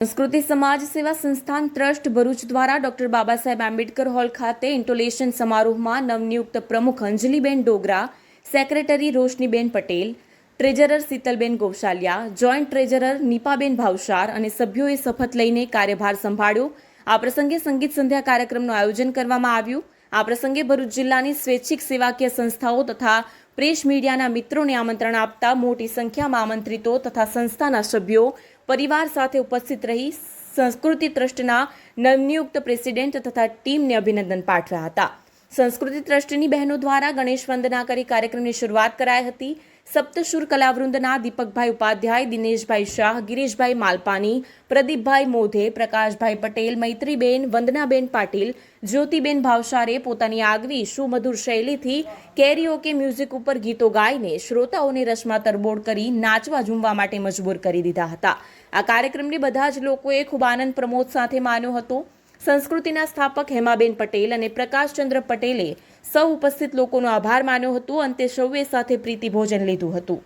સંસ્કૃતિ સમાજ સેવા સંસ્થાન ટ્રસ્ટ ભરૂચ દ્વારા ડોક્ટર બાબા સાહેબ આંબેડકર હોલ ખાતે ઇન્ટોલેશન સમારોહમાં નવનિયુક્ત પ્રમુખ Anjaliben Dogra, secretary Roshniben Patel treasurer Shitalben Goshaliya, joint treasurer Nipaben Bhavsar અને સભ્યોએ શપથ લઈને કાર્યભાર સંભાળ્યો. આ પ્રસંગે સંગીત સંધ્યા કાર્યક્રમનું આયોજન કરવામાં આવ્યું. આ પ્રસંગે ભરૂચ જિલ્લાની સ્વૈચ્છિક સેવાકીય સંસ્થાઓ તથા પ્રેસ મીડિયાના મિત્રોને આમંત્રણ આપતા મોટી સંખ્યામાં આમંત્રિતો તથા સંસ્થાના સભ્યો પરિવાર સાથે ઉપસ્થિત રહી સંસ્કૃતિ ટ્રસ્ટના નવનિયુક્ત પ્રેસિડેન્ટ તથા ટીમને અભિનંદન પાઠવ્યા હતા. સંસ્કૃતિ ટ્રસ્ટની બહેનો દ્વારા ગણેશ વંદના કરી કાર્યક્રમની શરૂઆત કરાઈ હતી. સપ્તશુર કલાવૃંદના દીપકભાઈ ઉપાધ્યાય, દિનેશભાઈ શાહ, ગિરીશભાઈ માલપાની, પ્રદીપભાઈ મોધે, પ્રકાશભાઈ પટેલ, મૈત્રીબેન, વંદનાબેન પાટીલ, જ્યોતિબેન ભાવસારે પોતાની આગવી સુમધુર શૈલીથી કેરીઓકે મ્યુઝિક ઉપર ગીતો ગાઈને શ્રોતાઓને રસમાં તરબોળ કરી નાચવા ઝૂમવા માટે મજબૂર કરી દીધા હતા. આ કાર્યક્રમને બધા જ લોકોએ ખૂબ આનંદ પ્રમોદ સાથે માન્યો હતો. સંસ્કૃતિના સ્થાપક હેમાબેન પટેલ અને પ્રકાશચંદ્ર પટેલે સૌ ઉપસ્થિત લોકોનો આભાર માન્યો હતો. અંતે સૌએ સાથે પ્રીતિ ભોજન લીધું હતું.